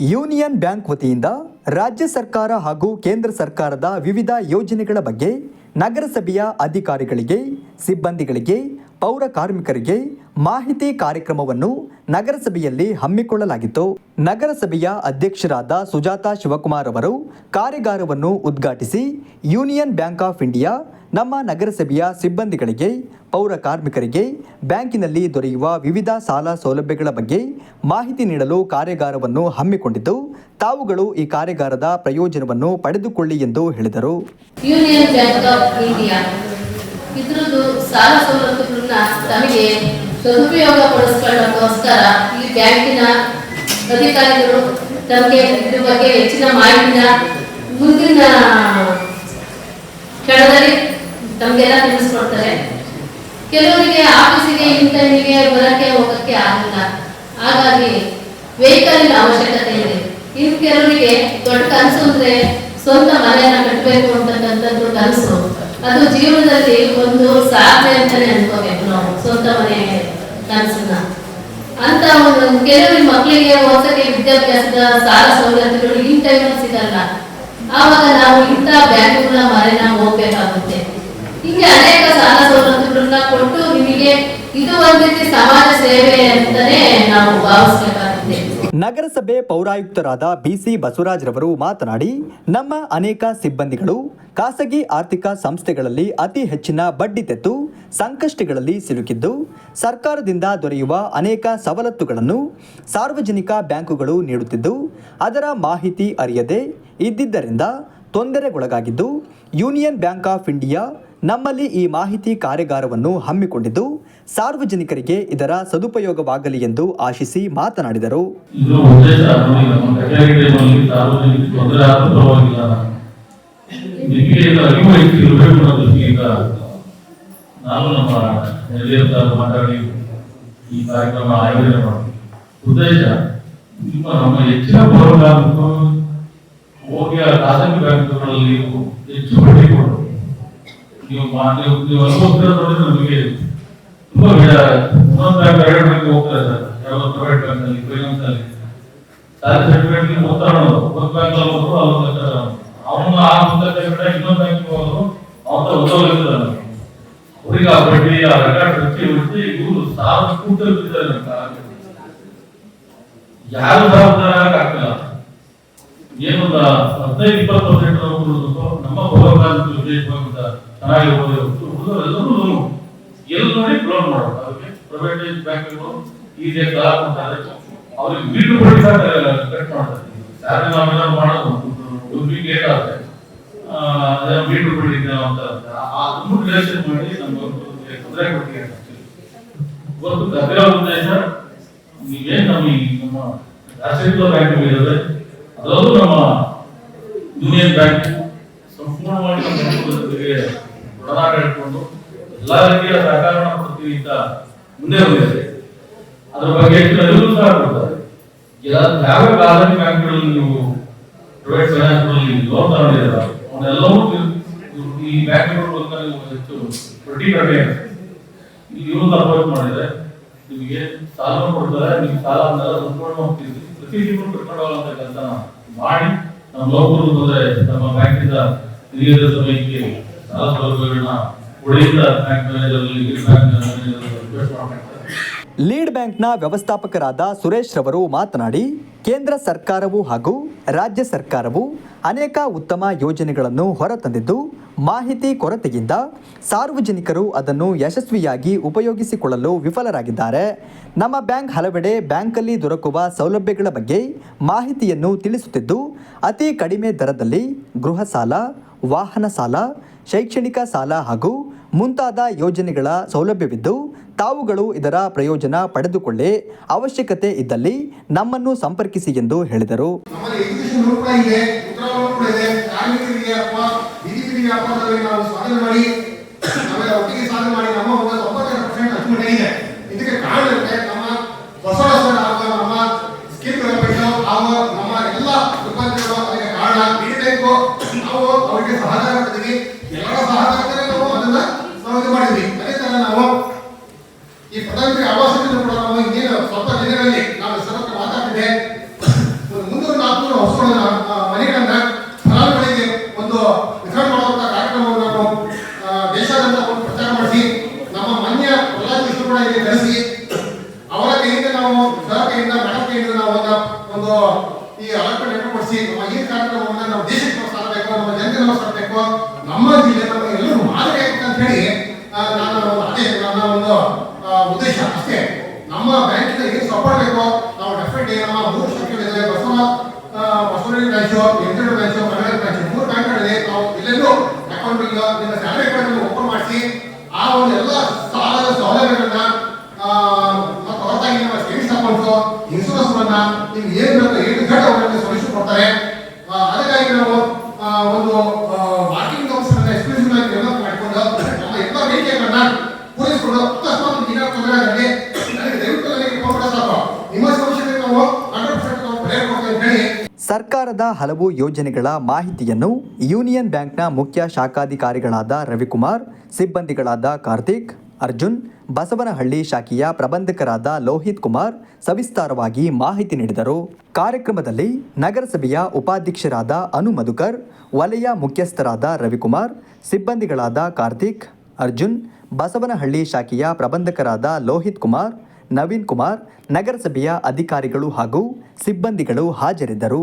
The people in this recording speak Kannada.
ಯೂನಿಯನ್ ಬ್ಯಾಂಕ್ ವತಿಯಿಂದ ರಾಜ್ಯ ಸರ್ಕಾರ ಹಾಗೂ ಕೇಂದ್ರ ಸರ್ಕಾರದ ವಿವಿಧ ಯೋಜನೆಗಳ ಬಗ್ಗೆ ನಗರಸಭೆಯ ಅಧಿಕಾರಿಗಳಿಗೆ, ಸಿಬ್ಬಂದಿಗಳಿಗೆ, ಪೌರ ಕಾರ್ಮಿಕರಿಗೆ ಮಾಹಿತಿ ಕಾರ್ಯಕ್ರಮವನ್ನು ನಗರಸಭೆಯಲ್ಲಿ ಹಮ್ಮಿಕೊಳ್ಳಲಾಗಿತ್ತು. ನಗರಸಭೆಯ ಅಧ್ಯಕ್ಷರಾದ ಸುಜಾತಾ ಶಿವಕುಮಾರ್ ಅವರು ಕಾರ್ಯಾಗಾರವನ್ನು ಉದ್ಘಾಟಿಸಿ ಯೂನಿಯನ್ ಬ್ಯಾಂಕ್ ಆಫ್ ಇಂಡಿಯಾ ನಮ್ಮ ನಗರಸಭೆಯ ಸಿಬ್ಬಂದಿಗಳಿಗೆ, ಪೌರ ಕಾರ್ಮಿಕರಿಗೆ, ಬ್ಯಾಂಕಿನಲ್ಲಿ ದೊರೆಯುವ ವಿವಿಧ ಸಾಲ ಸೌಲಭ್ಯಗಳ ಬಗ್ಗೆ ಮಾಹಿತಿ ನೀಡಲು ಕಾರ್ಯಾಗಾರವನ್ನು ಹಮ್ಮಿಕೊಂಡಿದ್ದು, ತಾವುಗಳು ಈ ಕಾರ್ಯಾಗಾರದ ಪ್ರಯೋಜನವನ್ನು ಪಡೆದುಕೊಳ್ಳಿ ಎಂದು ಹೇಳಿದರು. ಯೂನಿಯನ್ ಬ್ಯಾಂಕ್ ಆಫ್ ಇಂಡಿಯಾ ಸದುಪಯೋಗ ಮುಂದಿನ ತಮಗೆಲ್ಲ ತಿಳಿಸ್ಕೊಡ್ತಾರೆ. ಕೆಲವರಿಗೆ ಆಫೀಸಿಗೆ ಇನ್ ಟೈಮಿಗೆ ಬರಕ್ಕೆ, ಹೋಗಕ್ಕೆ ಆಗಲ್ಲ. ಹಾಗಾಗಿ ವೆಹಿಕಲ್ ಅವಶ್ಯಕತೆ ಇದೆ. ಇನ್ನು ಕೆಲವರಿಗೆ ದೊಡ್ಡ ಕನಸು ಅಂದ್ರೆ ಸ್ವಂತ ಮನೆಯನ್ನ ಕಟ್ಟಬೇಕು ಅಂತಕ್ಕಂಥದ್ದು ಕನಸು. ಅದು ಜೀವನದಲ್ಲಿ ಒಂದು ಸಾಧನೆ ಅಂತಾನೆ ಅನ್ಕೋಬೇಕು ನಾವು, ಸ್ವಂತ ಮನೆ ಕನಸನ್ನ. ಅಂತ ಒಂದು ಕೆಲವರಿಗೆ ಮಕ್ಕಳಿಗೆ ಓದಕ್ಕೆ ವಿದ್ಯಾಭ್ಯಾಸದ ಸಾಲ ಸೌಲಭ್ಯಗಳು ಇನ್ ಟೈಮಲ್ಲಿ ಸಿಗಲ್ಲ. ಆವಾಗ ನಾವು ಇಂಥ ಬ್ಯಾಂಕ್ಗಳ ಮರೆನ ಹೋಗ್ಬೇಕಾಗುತ್ತೆ. ಹೀಗೆ ಅನೇಕ ಸಾಲ ಸೌಲಭ್ಯಗಳನ್ನ ಕೊಟ್ಟು ನಿಮಗೆ ಇದು ಒಂದು ರೀತಿ ಸಮಾಜ ಸೇವೆ ಅಂತಾನೆ ನಾವು ಭಾವಿಸಬೇಕಾಗುತ್ತೆ. ನಗರಸಭೆ ಪೌರಾಯುಕ್ತರಾದ ಬಿಸಿ ಬಸವರಾಜ್ರವರು ಮಾತನಾಡಿ, ನಮ್ಮ ಅನೇಕ ಸಿಬ್ಬಂದಿಗಳು ಖಾಸಗಿ ಆರ್ಥಿಕ ಸಂಸ್ಥೆಗಳಲ್ಲಿ ಅತಿ ಹೆಚ್ಚಿನ ಬಡ್ಡಿ ತೆತ್ತು, ಸಂಕಷ್ಟಗಳಲ್ಲಿ ಸಿಲುಕಿದ್ದು, ಸರ್ಕಾರದಿಂದ ದೊರೆಯುವ ಅನೇಕ ಸವಲತ್ತುಗಳನ್ನು ಸಾರ್ವಜನಿಕ ಬ್ಯಾಂಕುಗಳು ನೀಡುತ್ತಿದ್ದು, ಅದರ ಮಾಹಿತಿ ಅರಿಯದೆ ಇದ್ದಿದ್ದರಿಂದ ತೊಂದರೆಗೊಳಗಾಗಿದ್ದು, ಯೂನಿಯನ್ ಬ್ಯಾಂಕ್ ಆಫ್ ಇಂಡಿಯಾ ನಮ್ಮಲ್ಲಿ ಈ ಮಾಹಿತಿ ಕಾರ್ಯಾಗಾರವನ್ನು ಹಮ್ಮಿಕೊಂಡಿದ್ದು, ಸಾರ್ವಜನಿಕರಿಗೆ ಇದರ ಸದುಪಯೋಗವಾಗಲಿ ಎಂದು ಆಶಿಸಿ ಮಾತನಾಡಿದರು. ಈ ಕಾರ್ಯಕ್ರಮ ಹೋಗಿ ಖಾಸಗಿ ಬ್ಯಾಂಕ್ಗಳಲ್ಲಿ ಹೆಚ್ಚು ಕೊಡು ನೀವು ಮಾ- ನೀವು ನೀವು ಅನುಭವಿಸಿರೋದು ನೋಡಿ ನಮಗೆ ತುಂಬಾ ವಿಧ ಇನ್ನೊಂದು ಬ್ಯಾಂಕ್ ಎರಡು ಬ್ಯಾಂಕ್ ಹೋಗ್ತಾರೆ ಸರ್ ಯಾವುದೋ ಪ್ರೈವೇಟ್ ಬ್ಯಾಂಕ್ ಅಲ್ಲಿ ಫೈನಾನ್ಸ್ ಅಲ್ಲಿ ಸಾಲ ಸರ್ಟಿಫಿಕೇಟ್ ಹೋಗ್ತಾರೆ ಒಂದು ಬ್ಯಾಂಕ್ ಅಲ್ಲಿ ಹೋದ್ರು ಅಲ್ಲೊಂದು ಅವನು ಆ ಮುಂದೆ ಕಡೆ ಇನ್ನೊಂದು ಬ್ಯಾಂಕ್ ಹೋದ್ರು ಅವನ ಉದ್ಯೋಗ ಅವ್ರಿಗೆ ಆ ಬಡ್ಡಿ ಆ ರೆಕಾರ್ಡ್ ಹಚ್ಚಿ ಹೊಡಿಸಿ ಇವರು ಸಾವಿರ ಕೂಟಲ್ಲಿ ಬಿದ್ದಾರೆ ಅಂತ. ಯಾರು ಜವಾಬ್ದಾರ ಆಗ್ತಿಲ್ಲ ಏನೊಂದು ಹದಿನೈದು ಇಪ್ಪತ್ತು ಪರ್ಸೆಂಟ್ ನಮ್ಮ ಪೌರಕಾರ್ಮಿಕರು ವಿಶೇಷವಾಗಿ ಚೆನ್ನಾಗಿ ಓದಿರೋದು ಎಲ್ಲರೂ ಎಲ್ಲಿ ನೋಡಿ ಲೋನ್ ಮಾಡೋದು ಅದಕ್ಕೆ ಪ್ರೈವೇಟ್ ಬ್ಯಾಂಕ್ಗಳು ಈ ಕ್ಲಾಸ್ ಮಾಡ್ತಾರೆ ಅವ್ರಿಗೆ ಬಿಲ್ ಬಡ್ಡಿ ಕಟ್ ಮಾಡ್ತಾರೆ. ಯಾರು ನಾವೆಲ್ಲ ಮಾಡೋದು ದುಡ್ಡಿಗೆ ಲೇಟ್ ಆಗುತ್ತೆ ಆ, ಅದೇ ಮೀಟರ್ ಬಡ್ಡಿ ಇದೆ ಅಂತ ಅದನ್ನು ರಿಲೇಷನ್ ಮಾಡಿ ನಮ್ಗೆ ತೊಂದರೆ ಕೊಟ್ಟಿದೆ ಇವತ್ತು ಕಥೆಯ ಉದ್ದೇಶ ನೀವೇನು ನಮ್ಮ ರಾಷ್ಟ್ರೀಯ ಬ್ಯಾಂಕ್ ಇರೋದೆ ಅದರಲ್ಲೂ ನಮ್ಮ ಯೂನಿಯನ್ ಸಂಪೂರ್ಣವಾಗಿ ನಮ್ಮ ಒಡನಾಟ ಇಟ್ಕೊಂಡು ಎಲ್ಲಾ ರೀತಿಯ ಸಹಕಾರವನ್ನು ಕೊಡ್ತೀವಿ ಅಂತ ಮುಂದೆ ಬಂದಿದೆ ಅದ್ರ ಬಗ್ಗೆ ಎಲ್ಲರೂ ಸಹ ಕೊಡ್ತಾರೆ. ಯಾವ ಖಾಸಗಿ ಬ್ಯಾಂಕ್ಗಳಲ್ಲಿ ನೀವು ಪ್ರೈವೇಟ್ ಫೈನಾನ್ಸ್ಗಳಲ್ಲಿ ಲೋನ್ ತಗೊಂಡಿದ್ದೀರ ಅವನ್ನೆಲ್ಲವೂ ನೀವು- ನೀವು ಈ ಬ್ಯಾಂಕ್ಗಳು ಅಂತ ನೀವು ಹೆಚ್ಚು ಬಡ್ಡಿ ಕಡಿಮೆ ಇವ್ರನ್ನ ಅಪ್ರೋಚ್ ಮಾಡಿದ್ರೆ ನಿಮಗೆ ಸಾಲ ಕೊಡ್ತಾರೆ, ನೀವು ಸಾಲ ಸಂಪೂರ್ಣ ಹೋಗ್ತೀವಿ ಪ್ರತಿ ಹೋಗುವಂತ ಕೆಲಸ ಮಾಡಿ. ನಮ್ಮ ಲೋಕರು ಬಂದ್ರೆ ನಮ್ಮ ಬ್ಯಾಂಕಿಂದ ಹಿರಿಯರ ಸಮಯಕ್ಕೆ ಸಾಲ ಸೌಲಭ್ಯಗಳನ್ನ ಉಳಿದ bank manager bank manager lead ಬ್ಯಾಂಕ್ನ ವ್ಯವಸ್ಥಾಪಕರಾದ ಸುರೇಶ್ ರವರು ಮಾತನಾಡಿ, ಕೇಂದ್ರ ಸರ್ಕಾರವು ಹಾಗೂ ರಾಜ್ಯ ಸರ್ಕಾರವು ಅನೇಕ ಉತ್ತಮ ಯೋಜನೆಗಳನ್ನು ಹೊರತಂದಿದ್ದು, ಮಾಹಿತಿ ಕೊರತೆಯಿಂದ ಸಾರ್ವಜನಿಕರು ಅದನ್ನು ಯಶಸ್ವಿಯಾಗಿ ಉಪಯೋಗಿಸಿಕೊಳ್ಳಲು ವಿಫಲರಾಗಿದ್ದಾರೆ. ನಮ್ಮ ಬ್ಯಾಂಕ್ ಹಲವೆಡೆ ಬ್ಯಾಂಕಲ್ಲಿ ದೊರಕುವ ಸೌಲಭ್ಯಗಳ ಬಗ್ಗೆ ಮಾಹಿತಿಯನ್ನು ತಿಳಿಸುತ್ತಿದ್ದು, ಅತಿ ಕಡಿಮೆ ದರದಲ್ಲಿ ಗೃಹ ಸಾಲ, ವಾಹನ ಸಾಲ, ಶೈಕ್ಷಣಿಕ ಸಾಲ ಹಾಗೂ ಮುಂತಾದ ಯೋಜನೆಗಳ ಸೌಲಭ್ಯವಿದ್ದು ತಾವುಗಳು ಇದರ ಪ್ರಯೋಜನ ಪಡೆದುಕೊಳ್ಳಿ ಅವಶ್ಯಕತೆ ಇದ್ದಲ್ಲಿ ನಮ್ಮನ್ನು ಸಂಪರ್ಕಿಸಿ ಎಂದು ಹೇಳಿದರು. ಸಹಕಾರ ಆವಾಸ್ ಸ್ವಲ್ಪ ದಿನಗಳಲ್ಲಿ ನಾನು ಹೆಸರತ್ರ ಮಾತಾಡಿದೆ ಒಂದು ನಾಲ್ಕು ಹೊಸ ಕೊಡ್ತಾರೆ. ಅದಕ್ಕಾಗಿ ನಾವು ಒಂದು ಮಾರ್ಕೆಟಿಂಗ್ ಆಫೀಸರ್ ಎಕ್ಸ್ಕ್ಲೂಸಿವ್ ಆಗಿ ಡೆವಲಪ್ ಮಾಡಿಕೊಂಡು, ನಮ್ಮ ಎಲ್ಲ ಬೇಡಿಕೆಗಳನ್ನ ಪೂರೈಸಿಕೊಂಡು, ಅಕಸ್ಮಾತ್ ಏನಾದ್ರು ತೊಂದರೆ ಆಗಲಿ ನನಗೆ ದಯವಿಟ್ಟು ನನಗೆ ಫೋನ್ ಮಾಡಿ ಸಾಕು. ನಿಮ್ಮ ಸಮಸ್ಯೆಗೆ ನಾವು ಹಂಡ್ರೆಡ್ ಪರ್ಸೆಂಟ್ ನಾವು ಪರಿಹಾರ ಅಂತ ಸರ್ಕಾರದ ಹಲವು ಯೋಜನೆಗಳ ಮಾಹಿತಿಯನ್ನು ಯೂನಿಯನ್ ಬ್ಯಾಂಕ್ನ ಮುಖ್ಯ ಶಾಖಾಧಿಕಾರಿಗಳಾದ ರವಿಕುಮಾರ್, ಸಿಬ್ಬಂದಿಗಳಾದ ಕಾರ್ತಿಕ್ ಅರ್ಜುನ್, ಬಸವನಹಳ್ಳಿ ಶಾಖೆಯ ಪ್ರಬಂಧಕರಾದ ಲೋಹಿತ್ ಕುಮಾರ್ ಸವಿಸ್ತಾರವಾಗಿ ಮಾಹಿತಿ ನೀಡಿದರು. ಕಾರ್ಯಕ್ರಮದಲ್ಲಿ ನಗರಸಭೆಯ ಉಪಾಧ್ಯಕ್ಷರಾದ ಅನು ಮಧುಕರ್, ವಲಯ ಮುಖ್ಯಸ್ಥರಾದ ರವಿಕುಮಾರ್, ಸಿಬ್ಬಂದಿಗಳಾದ ಕಾರ್ತಿಕ್, ಅರ್ಜುನ್, ಬಸವನಹಳ್ಳಿ ಶಾಖೆಯ ಪ್ರಬಂಧಕರಾದ ಲೋಹಿತ್ ಕುಮಾರ್, ನವೀನ್ ಕುಮಾರ್, ನಗರಸಭೆಯ ಅಧಿಕಾರಿಗಳು ಹಾಗೂ ಸಿಬ್ಬಂದಿಗಳು ಹಾಜರಿದ್ದರು.